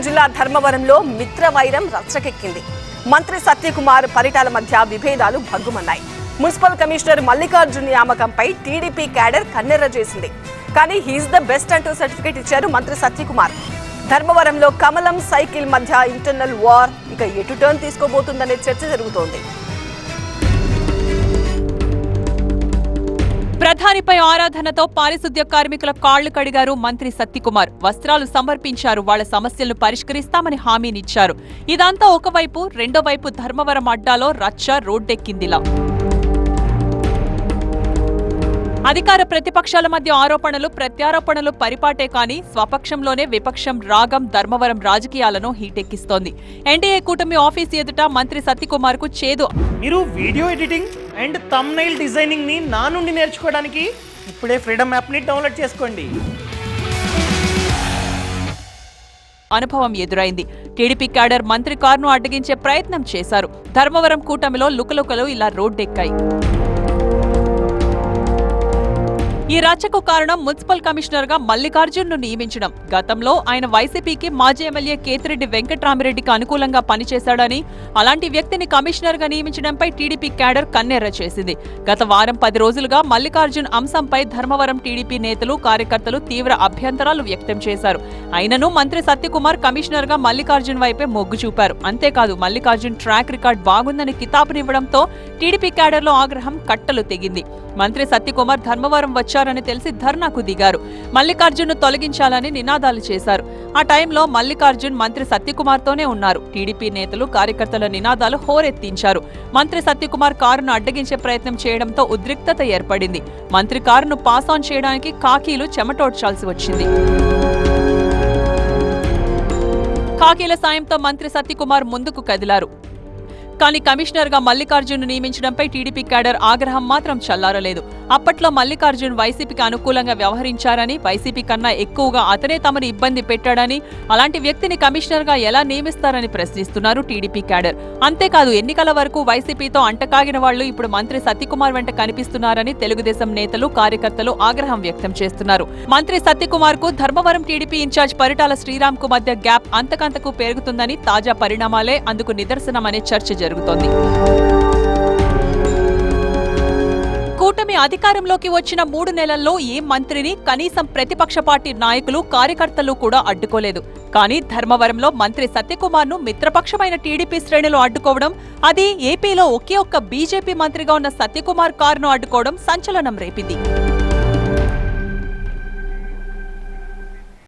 ప్రకాశం జిల్లా ధర్మవరంలో మిత్రవైరం రచ్చకెక్కింది. మంత్రి సత్యకుమార్ పరిటాల మధ్య విభేదాలు భగ్గుమన్నాయి. మున్సిపల్ కమిషనర్ మల్లికార్జున్ నియామకంపై టీడీపీ క్యాడర్ కన్నెర్ర చేసింది. కానీ హీస్ ద బెస్ట్ అంటూ సర్టిఫికేట్ ఇచ్చారు మంత్రి సత్యకుమార్. ధర్మవరంలో కమలం సైకిల్ మధ్య ఇంటర్నల్ వార్ ఇక ఎటు టర్న్ తీసుకోబోతుందనే చర్చ జరుగుతోంది. ప్రధానిపై ఆరాధనతో పారిశుద్ధ్య కార్మికుల కాళ్ళు కడిగారు మంత్రి సత్యకుమార్. వస్త్రాలు సమర్పించారు వాళ్ళ సమస్యలను పరిష్కరిస్తామని హామీనిచ్చారు. ఇదంతా ఒకవైపు రెండో వైపు ధర్మవరం అడ్డాలో రచ్చ రోడ్డెక్కిందిలా. అధికార ప్రతిపక్షాల మధ్య ఆరోపణలు ప్రత్యారోపణలు పరిపాటే కానీ స్వపక్షంలోనే విపక్షం రాగం ధర్మవరం రాజకీయాలను హీటెక్కిస్తోంది. ఎన్డీఏ కూటమి ఆఫీస్ ఎదుట మంత్రి సత్యకుమార్కు చేదు. మీరు వీడియో ఎడిటింగ్ అండ్ తమ్నైల్ డిజైనింగ్ని నా నుండి నేర్చుకోవడానికి ఇప్పుడే ఫ్రీడమ్ యాప్ని డౌన్లోడ్ చేసుకోండి. అనుభవం ఎదురైంది. టీడీపీ క్యాడర్ మంత్రి కారును అడ్డగించే ప్రయత్నం చేశారు. ధర్మవరం కూటమిలో లుకలుకలు ఇలా రోడ్డెక్కాయి. ఈ రచ్చకు కారణం మున్సిపల్ కమిషనర్గా మల్లికార్జున్ను నియమించడం. గతంలో ఆయన వైసీపీకి మాజీ ఎమ్మెల్యే కేతిరెడ్డి వెంకట్రామిరెడ్డికి అనుకూలంగా పనిచేశాడని అలాంటి వ్యక్తిని కమిషనర్గా నియమించడంపై టీడీపీ క్యాడర్ కన్నెర్ర చేసింది. గత వారం పది రోజులుగా మల్లికార్జున్ అంశంపై ధర్మవరం టీడీపీ నేతలు కార్యకర్తలు తీవ్ర అభ్యంతరాలు వ్యక్తం చేశారు. అయినను మంత్రి సత్యకుమార్ కమిషనర్గా మల్లికార్జున్ వైపే మొగ్గు చూపారు. అంతేకాదు మల్లికార్జున్ ట్రాక్ రికార్డ్ బాగుందని కితాబునివ్వడంతో టీడీపీ క్యాడర్లో ఆగ్రహం కట్టలు తెగింది. మంత్రి సత్యకుమార్ ధర్మవరం వచ్చారని తెలిసి ధర్నాకు దిగారు. మల్లికార్జున్ను తొలగించాలని నినాదాలు చేశారు. ఆ టైంలో మల్లికార్జున్ మంత్రి సత్యకుమార్తోనే ఉన్నారు. టీడీపీ నేతలు కార్యకర్తల నినాదాలు హోరెత్తించారు. మంత్రి సత్యకుమార్ కారును అడ్డగించే ప్రయత్నం చేయడంతో ఉద్రిక్తత ఏర్పడింది. మంత్రి కారును పాస్ ఆన్ చేయడానికి కాకీలు చెమటోడ్చాల్సి వచ్చింది. కాకీల సాయంతో మంత్రి సత్యకుమార్ ముందుకు కదిలారు. కానీ కమిషనర్గా మల్లికార్జున్ నియమించడంపై టీడీపీ క్యాడర్ ఆగ్రహం మాత్రం చల్లారలేదు. అప్పట్లో మల్లికార్జున్ వైసీపీకి అనుకూలంగా వ్యవహరించారని వైసీపీ కన్నా ఎక్కువగా అతనే తమను ఇబ్బంది పెట్టాడని అలాంటి వ్యక్తిని కమిషనర్గా ఎలా నియమిస్తారని ప్రశ్నిస్తున్నారు టీడీపీ క్యాడర్. అంతేకాదు ఎన్నికల వరకు వైసీపీతో అంటకాగిన వాళ్ళు ఇప్పుడు మంత్రి సత్యకుమార్ వెంట కనిపిస్తున్నారని తెలుగుదేశం నేతలు కార్యకర్తలు ఆగ్రహం వ్యక్తం చేస్తున్నారు. మంత్రి సత్యకుమార్కు ధర్మవరం టీడీపీ ఇన్ఛార్జ్ పరిటాల శ్రీరామ్కు మధ్య గ్యాప్ అంతకంతకు పెరుగుతుందని తాజా పరిణామాలే అందుకు నిదర్శనమనే చర్చ జరుగుతోంది. కూటమి అధికారంలోకి వచ్చిన మూడు నెలల్లో ఏ మంత్రిని కనీసం ప్రతిపక్ష పార్టీ నాయకులు కార్యకర్తలు కూడా అడ్డుకోలేదు. కానీ ధర్మవరంలో మంత్రి సత్యకుమార్ను మిత్రపక్షమైన టీడీపీ శ్రేణులు అడ్డుకోవడం అది ఏపీలో ఒకే ఒక్క బీజేపీ మంత్రిగా ఉన్న సత్యకుమార్ కారును అడ్డుకోవడం సంచలనం రేపింది.